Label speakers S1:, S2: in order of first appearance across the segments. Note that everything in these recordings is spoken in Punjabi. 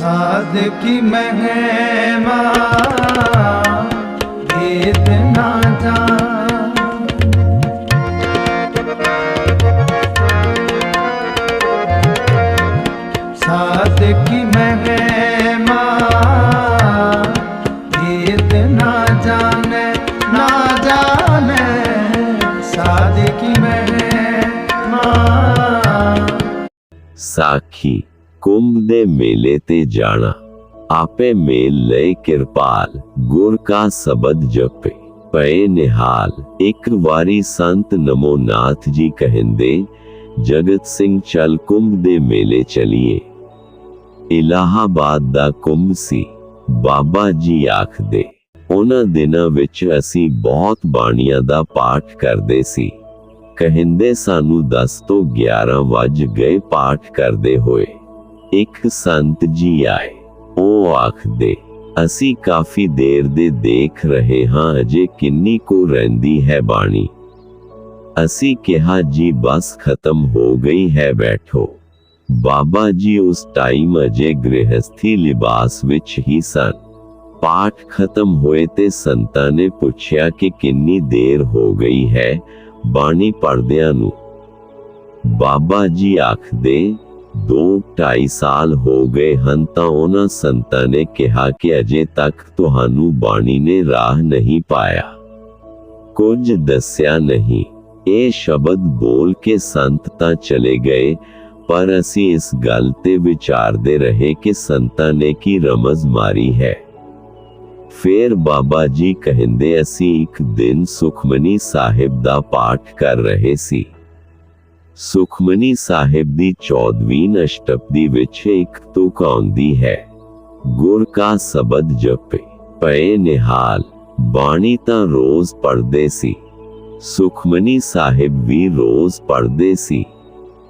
S1: ਸਾਧ ਕੀ ਮਹਿਮਾ ਭੇਦ ਨਾ ਜਾਣ ਸਾਧ ਕੀ ਮਹਿਮਾ ਭੇਦ ਨਾ ਜਾਣੈ ਨਾ ਜਾਣੈ ਸਾਧ ਕੀ ਮਹਿਮਾ
S2: ਸਾਖੀ ਕੁੰਭ ਦੇ ਮੇਲੇ ਤੇ ਜਾਣਾ। ਆਪੇ ਮੇਲ ਲੈ ਕਿਰਪਾਲ, ਗੁਰ ਕਾ ਸ਼ਬਦ ਜਪੇ। ਪਏ ਨਿਹਾਲ, ਇੱਕ ਵਾਰੀ ਸੰਤ ਨਮੋਨਾਥ ਜੀ ਕਹਿੰਦੇ, ਜਗਤ ਸਿੰਘ ਚਲ ਕੁੰਭ ਦੇ ਮੇਲੇ ਚਲੀਏ। ਇਲਾਹਾਬਾਦ ਦਾ ਕੁੰਭ ਸੀ, ਬਾਬਾ ਜੀ ਆਖਦੇ, ਉਹਨਾਂ ਦਿਨਾਂ ਵਿੱਚ ਅਸੀਂ ਬਹੁਤ ਬਾਣੀਆਂ ਦਾ ਪਾਠ ਕਰਦੇ ਸੀ। ਕਹਿੰਦੇ ਸਾਨੂੰ 10 ਤੋਂ 11 ਵੱਜ ਗਏ ਪਾਠ ਕਰਦੇ ਹੋਏ। ਇੱਕ ਸੰਤ ਜੀ ਆਏ। ਉਹ ਆਖਦੇ, ਅਸੀਂ ਕਾਫੀ ਦੇਰ ਦੇ ਦੇਖ ਰਹੇ ਹਾਂ, ਅਜੇ ਕਿੰਨੀ ਕੁ ਰਹਿੰਦੀ ਹੈ ਬਾਣੀ। ਅਸੀਂ ਕਿਹਾ, ਜੀ ਬਸ ਖਤਮ ਹੋ ਗਈ ਹੈ, ਬੈਠੋ। ਬਾਬਾ ਜੀ ਉਸ ਟਾਈਮ ਅਜੇ ਗ੍ਰਹਸਥੀ ਲਿਬਾਸ ਵਿੱਚ ਹੀ ਸਨ। ਪਾਠ ਖਤਮ ਹੋਏ ਤੇ ਸੰਤਾਂ ਨੇ ਪੁੱਛਿਆ ਕਿ ਕਿੰਨੀ ਦੇਰ ਹੋ ਗਈ ਹੈ ਬਾਣੀ ਪੜਦਿਆਂ ਨੂੰ। ਬਾਬਾ ਜੀ ਆਖਦੇ ਦੋ ਢਾਈ ਸਾਲ ਹੋ ਗਏ ਹਨ ਤਾਂ ਉਹਨਾਂ ਸੰਤਾਂ ਨੇ ਕਿਹਾ ਕਿ ਅਜੇ ਤੱਕ ਤੁਹਾਨੂੰ ਬਾਣੀ ਨੇ ਰਾਹ ਨਹੀਂ ਪਾਇਆ। ਕੁਝ ਦੱਸਿਆ ਨਹੀਂ। ਇਹ ਸ਼ਬਦ ਬੋਲ ਕੇ ਸੰਤ ਤਾਂ ਚਲੇ ਗਏ, ਪਰ ਅਸੀਂ ਇਸ ਗੱਲ ਤੇ ਵਿਚਾਰਦੇ ਰਹੇ ਕਿ ਸੰਤਾਂ ਨੇ ਕੀ ਰਮਜ਼ ਮਾਰੀ ਹੈ। ਫੇਰ ਬਾਬਾ ਜੀ ਕਹਿੰਦੇ, ਅਸੀਂ ਇੱਕ ਦਿਨ ਸੁਖਮਨੀ ਸਾਹਿਬ ਦਾ ਪਾਠ ਕਰ ਰਹੇ ਸੀ। ਸੁਖਮਨੀ ਸਾਹਿਬ ਦੀ 14ਵੀਂ ਅਸ਼ਟਪਦੀ ਵਿੱਚ ਇੱਕ ਤੁਕ ਆਉਂਦੀ ਹੈ। ਗੁਰ ਕਾ ਸ਼ਬਦ ਜਪੇ, ਪਏ ਨਿਹਾਲ, ਬਾਣੀ ਤਾਂ ਰੋਜ਼ ਪੜ੍ਹਦੇ ਸੀ। ਸੁਖਮਨੀ ਸਾਹਿਬ ਵੀ ਰੋਜ਼ ਪੜ੍ਹਦੇ ਸੀ।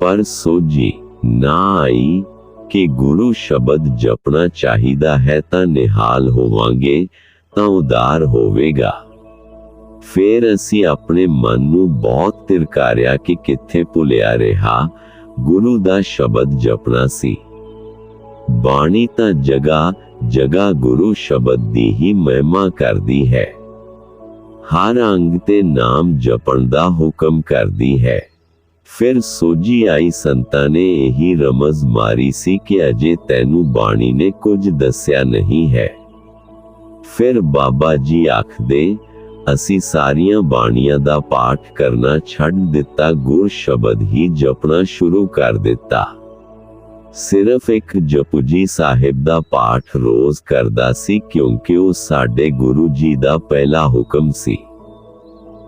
S2: ਪਰ ਸੋਝੀ, ਨਾ ਆਈ ਕਿ ਗੁਰੂ ਸ਼ਬਦ ਜਪਣਾ ਚਾਹੀਦਾ ਹੈ ਤਾਂ ਨਿਹਾਲ ਹੋਵਾਂਗੇ ਤਾਂ ਉਦਾਰ ਹੋਵੇਗਾ। ਫੇਰ ਅਸੀਂ ਆਪਣੇ ਮਨ ਨੂੰ ਬਹੁਤ ਤਿਰਕਾਰਿਆ ਕਿ ਕਿੱਥੇ ਭੁਲਿਆ ਰਿਹਾ, ਗੁਰੂ ਦਾ ਸ਼ਬਦ ਜਪਣਾ ਸੀ। ਬਾਣੀ ਤਾਂ ਜਗਾ ਜਗਾ ਗੁਰੂ ਸ਼ਬਦ ਦੀ ਹੀ ਮਹਿਮਾ ਕਰਦੀ ਹੈ। ਹਰ ਅੰਗ ਤੇ ਨਾਮ ਜਪਣ ਦਾ ਹੁਕਮ ਕਰਦੀ ਹੈ। ਫਿਰ ਸੋਜੀ ਆਈ ਸੰਤਾਂ ਨੇ ਇਹੀ ਰਮਜ਼ ਮਾਰੀ ਸੀ ਕਿ ਅਜੇ ਤੈਨੂੰ ਬਾਣੀ ਨੇ ਕੁਝ ਦੱਸਿਆ ਨਹੀਂ ਹੈ। ਫਿਰ ਬਾਬਾ ਜੀ ਆਖਦੇ ਅਸੀਂ ਸਾਰੀਆਂ ਬਾਣੀਆਂ ਦਾ ਪਾਠ ਕਰਨਾ ਛੱਡ ਦਿੱਤਾ, ਗੁਰ ਸ਼ਬਦ ਹੀ ਜਪਣਾ ਸ਼ੁਰੂ ਕਰ ਦਿੱਤਾ। ਸਿਰਫ ਇੱਕ ਜਪੂਜੀ ਸਾਹਿਬ ਦਾ ਪਾਠ ਰੋਜ਼ ਕਰਦਾ ਸੀ, ਕਿਉਂਕਿ ਉਹ ਸਾਡੇ ਗੁਰੂ ਜੀ ਦਾ ਪਹਿਲਾ ਹੁਕਮ ਸੀ।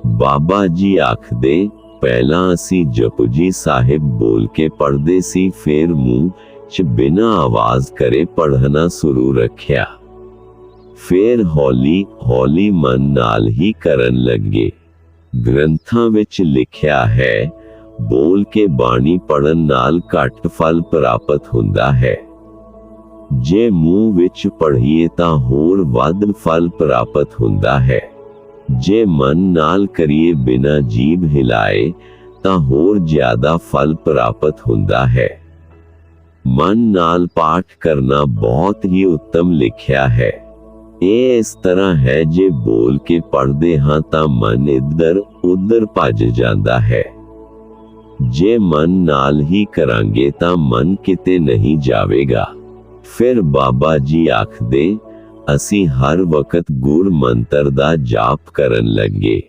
S2: ਬਾਬਾ ਜੀ ਆਖਦੇ, ਪਹਿਲਾਂ ਅਸੀਂ ਜਪੂਜੀ ਸਾਹਿਬ ਬੋਲ ਕੇ ਪੜ੍ਹਦੇ ਸੀ, ਫਿਰ ਮੂੰਹ 'ਚ ਬਿਨਾਂ ਆਵਾਜ਼ ਕਰੇ ਪੜ੍ਹਨਾ ਸ਼ੁਰੂ ਰੱਖਿਆ। ਫਿਰ ਹੌਲੀ ਹੌਲੀ ਮਨ ਨਾਲ ਹੀ ਕਰਨ ਲੱਗੇ ਗ੍ਰੰਥਾਂ ਵਿੱਚ ਲਿਖਿਆ ਹੈ ਬੋਲ ਕੇ ਬਾਣੀ ਪੜਨ ਨਾਲ ਘੱਟ ਫਲ ਪ੍ਰਾਪਤ ਹੁੰਦਾ ਹੈ ਜੇ ਮੂੰਹ ਵਿੱਚ ਪੜ੍ਹੀਏ ਤਾਂ ਹੋਰ ਵੱਧ ਫਲ ਪ੍ਰਾਪਤ ਹੁੰਦਾ ਹੈ ਜੇ ਮਨ ਨਾਲ ਕਰੀਏ ਬਿਨਾ ਜੀਭ ਹਿਲਾਏ ਤਾਂ ਹੋਰ ਜ਼ਿਆਦਾ ਫਲ ਪ੍ਰਾਪਤ ਹੁੰਦਾ ਹੈ ਮਨ ਨਾਲ ਪਾਠ ਕਰਨਾ ਬਹੁਤ ਹੀ ਉੱਤਮ ਲਿਖਿਆ ਹੈ ਇਹ ਇਸ ਤਰ੍ਹਾਂ ਹੈ, ਜੇ ਬੋਲ ਕੇ ਪੜ੍ਹਦੇ ਹਾਂ ਤਾਂ ਮਨ ਇੱਧਰ ਉੱਧਰ ਭੱਜ ਜਾਂਦਾ ਹੈ। ਜੇ ਮਨ ਨਾਲ ਹੀ ਕਰਾਂਗੇ ਤਾਂ ਮਨ ਕਿਤੇ ਨਹੀਂ ਜਾਵੇਗਾ। ਫਿਰ ਬਾਬਾ ਜੀ ਆਖਦੇ, ਅਸੀਂ ਹਰ ਵਕਤ ਗੁਰ ਮੰਤਰ ਦਾ ਜਾਪ ਕਰਨ ਲੱਗੇ।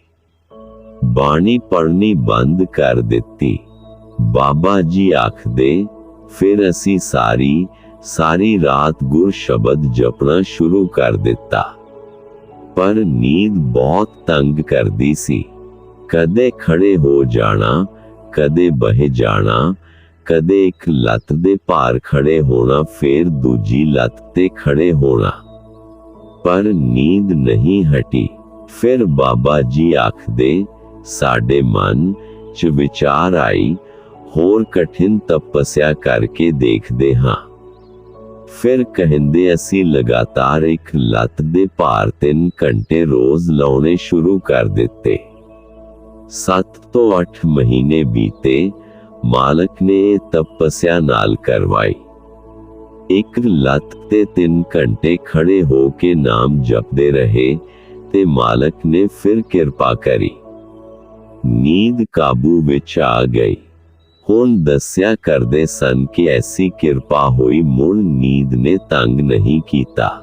S2: ਬਾਣੀ ਪੜ੍ਹਨੀ ਬੰਦ ਕਰ ਦਿੱਤੀ। ਬਾਬਾ ਜੀ ਆਖਦੇ, ਫਿਰ ਅਸੀਂ ਸਾਰੀ ਸਾਰੀ ਰਾਤ ਗੁਰ ਸ਼ਬਦ ਜਪਣਾ ਸ਼ੁਰੂ ਕਰ ਦਿੱਤਾ। ਪਰ ਨੀਂਦ ਬਹੁਤ ਤੰਗ ਕਰਦੀ ਸੀ। ਕਦੇ ਖੜੇ ਹੋ ਜਾਣਾ, ਕਦੇ ਬਹਿ ਜਾਣਾ, ਕਦੇ ਇੱਕ ਲੱਤ ਦੇ ਭਾਰ ਖੜੇ ਹੋਣਾ, ਫਿਰ ਦੂਜੀ ਲੱਤ ਤੇ ਖੜੇ ਹੋਣਾ। ਪਰ ਨੀਂਦ ਨਹੀਂ ਹਟੀ। ਫਿਰ ਬਾਬਾ ਜੀ ਆਖਦੇ, ਸਾਡੇ ਮਨ 'ਚ ਵਿਚਾਰ ਆਈ, ਹੋਰ ਕਠਿਨ ਤਪੱਸਿਆ ਕਰਕੇ ਦੇਖਦੇ ਹਾਂ। ਫਿਰ ਕਹਿੰਦੇ ਅਸੀਂ ਲਗਾਤਾਰ ਇੱਕ ਲੱਤ ਦੇ ਭਾਰ 3 ਘੰਟੇ ਰੋਜ਼ ਲਾਉਣੇ ਸ਼ੁਰੂ ਕਰ ਦਿੱਤੇ 7 ਤੋਂ 8 ਮਹੀਨੇ ਬੀਤੇ ਮਾਲਕ ਨੇ ਇਹ ਤਪੱਸਿਆ ਨਾਲ ਕਰਵਾਈ ਇੱਕ ਲੱਤ ਤੇ 3 ਘੰਟੇ ਖੜੇ ਹੋ ਕੇ ਨਾਮ ਜਪਦੇ ਰਹੇ ਤੇ ਮਾਲਕ ਨੇ ਫਿਰ ਕਿਰਪਾ ਕਰੀ ਨੀਂਦ ਕਾਬੂ ਵਿੱਚ ਆ ਗਈ ਹੁਣ ਦੱਸਿਆ ਕਰਦੇ ਸਨ ਕਿ ਐਸੀ ਕਿਰਪਾ ਹੋਈ ਮੁੜ ਨੀਂਦ ਨੇ ਤੰਗ ਨਹੀਂ ਕੀਤਾ।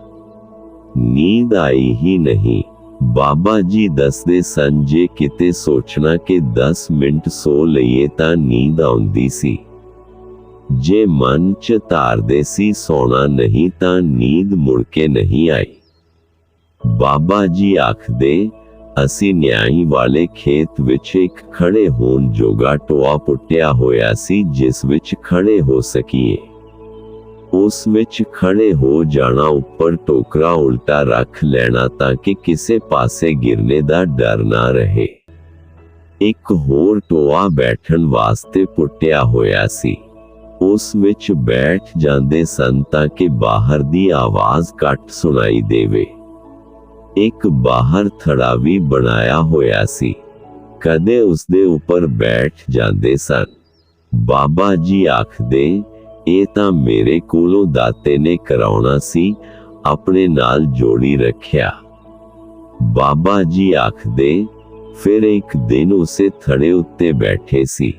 S2: ਨੀਂਦ ਆਈ ਹੀ ਨਹੀਂ। ਬਾਬਾ ਜੀ ਦੱਸਦੇ ਸਨ ਜੇ ਕਿਤੇ ਸੋਚਣਾ ਕਿ 10 ਮਿੰਟ ਸੋ ਲਈਏ ਤਾਂ ਨੀਂਦ ਆਉਂਦੀ ਸੀ। ਜੇ ਮਨ ਚ ਧਾਰਦੇ ਸੀ ਸੋਣਾ ਨਹੀਂ ਤਾਂ ਨੀਂਦ ਮੁੜ ਕੇ ਨਹੀਂ ਆਈ। ਬਾਬਾ ਜੀ ਆਖਦੇ ਅਸੀਂ ਨਿਆਈ ਵਾਲੇ ਖੇਤ ਵਿੱਚ ਇੱਕ ਖੜੇ ਹੋਣ ਜੋਗਾ ਟੋਆ ਪੁੱਟਿਆ ਹੋਇਆ ਸੀ, ਜਿਸ ਵਿੱਚ ਖੜੇ ਹੋ ਸਕੀਏ। ਉਸ ਵਿੱਚ ਖੜੇ ਹੋ ਜਾਣਾ ਉੱਪਰ ਟੋਕਰਾ ਉਲਟਾ ਰੱਖ ਲੈਣਾ ਤਾਂ ਕਿ ਕਿਸੇ ਪਾਸੇ ਗਿਰਨੇ ਦਾ ਡਰ ਨਾ ਰਹੇ। ਇੱਕ ਹੋਰ ਟੋਆ ਬੈਠਣ ਵਾਸਤੇ ਪੁੱਟਿਆ ਹੋਇਆ ਸੀ। ਉਸ ਵਿੱਚ ਬੈਠ ਜਾਂਦੇ ਸਨ ਤਾਂ ਕਿ ਬਾਹਰ ਦੀ ਆਵਾਜ਼ ਘੱਟ ਸੁਣਾਈ ਦੇਵੇ। ਇੱਕ ਬਾਹਰ ਥੜਾ ਵੀ ਬਣਾਇਆ ਹੋਇਆ ਸੀ। ਕਦੇ ਉਸ ਦੇ ਉੱਪਰ ਬੈਠ ਜਾਂਦੇ ਸਨ। ਬਾਬਾ ਜੀ ਆਖਦੇ, ਇਹ ਤਾਂ ਮੇਰੇ ਕੋਲੋਂ ਦਾਤੇ ਨੇ ਕਰਾਉਣਾ ਸੀ, ਆਪਣੇ ਨਾਲ ਜੋੜੀ ਰੱਖਿਆ। ਬਾਬਾ ਜੀ ਆਖਦੇ, ਫਿਰ ਇੱਕ ਦਿਨ ਉਸੇ ਥੜੇ ਉੱਤੇ ਬੈਠੇ ਸੀ।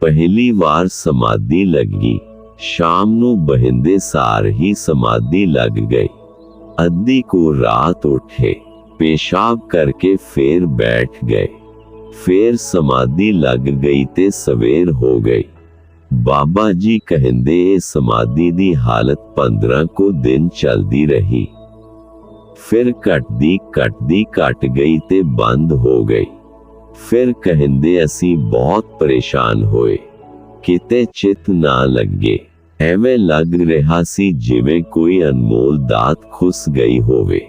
S2: ਪਹਿਲੀ ਵਾਰ ਸਮਾਧੀ ਲੱਗੀ। ਸ਼ਾਮ ਨੂੰ ਬਹਿੰਦੇ ਸਾਰ ਹੀ ਸਮਾਧੀ ਲੱਗ ਗਈ। ਅੱਧੀ ਕੋ ਰਾਤ ਉੱਠੇ, ਪੇਸ਼ਾਬ ਕਰਕੇ ਫੇਰ ਬੈਠ ਗਏ। ਫੇਰ ਸਮਾਧੀ ਲੱਗ ਗਈ ਤੇ ਸਵੇਰ ਹੋ ਗਈ। ਬਾਬਾ ਜੀ ਕਹਿੰਦੇ ਇਹ ਸਮਾਧੀ ਦੀ ਹਾਲਤ 15 ਕੋ ਦਿਨ ਚੱਲਦੀ ਰਹੀ। ਫਿਰ ਘਟਦੀ ਘਟਦੀ ਘਟ ਗਈ ਤੇ ਬੰਦ ਹੋ ਗਈ। ਫਿਰ ਕਹਿੰਦੇ ਅਸੀਂ ਬਹੁਤ ਪਰੇਸ਼ਾਨ ਹੋਏ। ਕਿਤੇ ਚਿਤ ਨਾ ਲੱਗੇ। ਐਵੇਂ ਲੱਗ ਰਿਹਾ ਸੀ ਜਿਵੇਂ ਕੋਈ ਅਨਮੋਲ ਦਾਤ ਖੁੱਸ ਗਈ ਹੋਵੇ।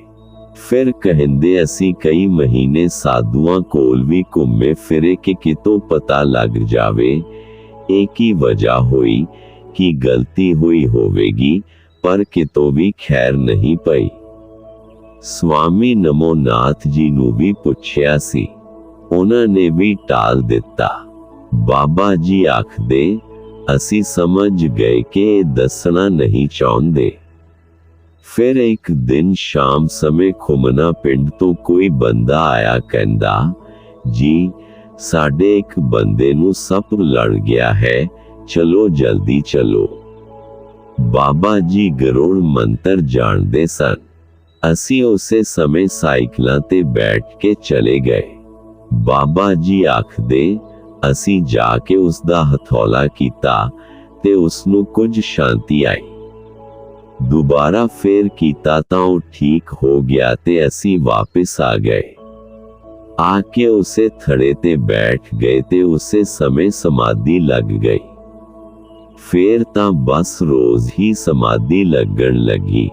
S2: ਫਿਰ ਕਹਿੰਦੇ ਅਸੀਂ ਕਈ ਮਹੀਨੇ ਸਾਧੂਆਂ ਕੋਲ ਵੀ ਘੁੰਮੇ ਫਿਰੇ ਕਿ ਕਿਤੋਂ ਪਤਾ ਲੱਗ ਜਾਵੇ, ਇਹ ਕੀ ਵਜ੍ਹਾ ਹੋਈ, ਕਿ ਗਲਤੀ ਹੋਈ ਹੋਵੇਗੀ, ਪਰ ਕਿਤੋਂ ਵੀ ਖੈਰ ਨਹੀਂ ਪਈ। ਸਵਾਮੀ ਨਮੋਨਾਥ ਜੀ ਨੂੰ ਵੀ ਪੁੱਛਿਆ ਸੀ। ਉਹਨਾਂ ਨੇ ਵੀ ਟਾਲ ਦਿੱਤਾ। ਬਾਬਾ ਜੀ ਆਖਦੇ ਅਸੀਂ ਸਮਝ ਗਏ ਕਿ ਇਹ ਦੱਸਣਾ ਨਹੀਂ ਚਾਹੁੰਦੇ। ਫਿਰ ਇੱਕ ਦਿਨ ਸ਼ਾਮ ਸਮੇਂ ਖੁਮਨਾ ਪਿੰਡ ਤੋਂ ਕੋਈ ਬੰਦਾ ਆਇਆ ਕਹਿੰਦਾ, ਜੀ, ਸਾਡੇ ਇੱਕ ਬੰਦੇ ਨੂੰ ਸੱਪ ਲੜ ਗਿਆ ਹੈ, ਚਲੋ ਜਲਦੀ ਚਲੋ। ਬਾਬਾ ਜੀ ਗਰੋੜ ਮੰਤਰ ਜਾਣਦੇ ਸਨ। ਅਸੀਂ ਉਸੇ ਸਮੇਂ ਸਾਈਕਲਾਂ ਤੇ ਬੈਠ ਕੇ ਚਲੇ ਗਏ। ਬਾਬਾ ਜੀ ਆਖਦੇ ਅਸੀਂ ਜਾ ਕੇ ਉਸ ਦਾ ਹਥੌਲਾ ਕੀਤਾ ਤੇ ਉਸ ਨੂੰ ਕੁਝ ਸ਼ਾਂਤੀ ਆਈ। ਦੁਬਾਰਾ ਫੇਰ ਕੀਤਾ ਤਾਂ ਉਹ ਠੀਕ ਹੋ ਗਿਆ ਤੇ ਅਸੀਂ ਵਾਪਸ ਆ ਗਏ। ਆ ਕੇ ਉਸੇ ਥੜੇ ਤੇ ਬੈਠ ਗਏ ਤੇ ਉਸੇ ਸਮੇਂ ਸਮਾਧੀ ਲੱਗ ਗਈ। ਫੇਰ ਤਾਂ ਬਸ ਰੋਜ਼ ਹੀ ਸਮਾਧੀ ਲੱਗਣ ਲੱਗੀ।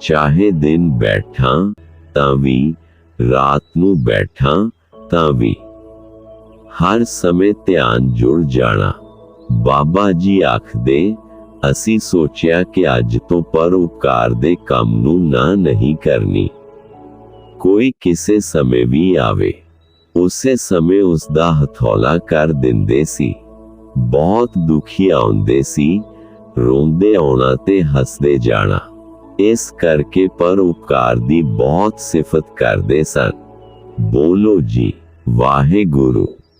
S2: ਚਾਹੇ ਦਿਨ ਬੈਠਾਂ ਤਾਂ ਵੀ, ਰਾਤ ਨੂੰ ਬੈਠਾਂ ਤਾਂ ਵੀ। ਹਰ ਸਮੇਂ ਧਿਆਨ ਜੁੜ ਜਾਣਾ ਬਾਬਾ ਜੀ ਆਖਦੇ ਅਸੀਂ ਸੋਚਿਆ ਕਿ ਅੱਜ ਤੋਂ ਪਰਉਪਕਾਰ ਦੇ ਕੰਮ ਨੂੰ ਨਾ ਨਹੀਂ ਕਰਨੀ ਕੋਈ ਕਿਸੇ ਸਮੇਂ ਵੀ ਆਵੇ ਉਸੇ ਸਮੇਂ ਉਸ ਦਾ ਹਥੌਲਾ ਕਰ ਦਿੰਦੇ ਸੀ ਬਹੁਤ ਦੁਖੀ ਆਉਂਦੇ ਸੀ ਰੋਂਦੇ ਆਉਣਾ ਤੇ ਹੱਸਦੇ ਜਾਣਾ ਇਸ ਕਰਕੇ ਪਰਉਪਕਾਰ ਦੀ ਬਹੁਤ ਸਿਫਤ ਕਰਦੇ ਸਨ ਬੋਲੋ ਜੀ ਵਾਹਿਗੁਰੂ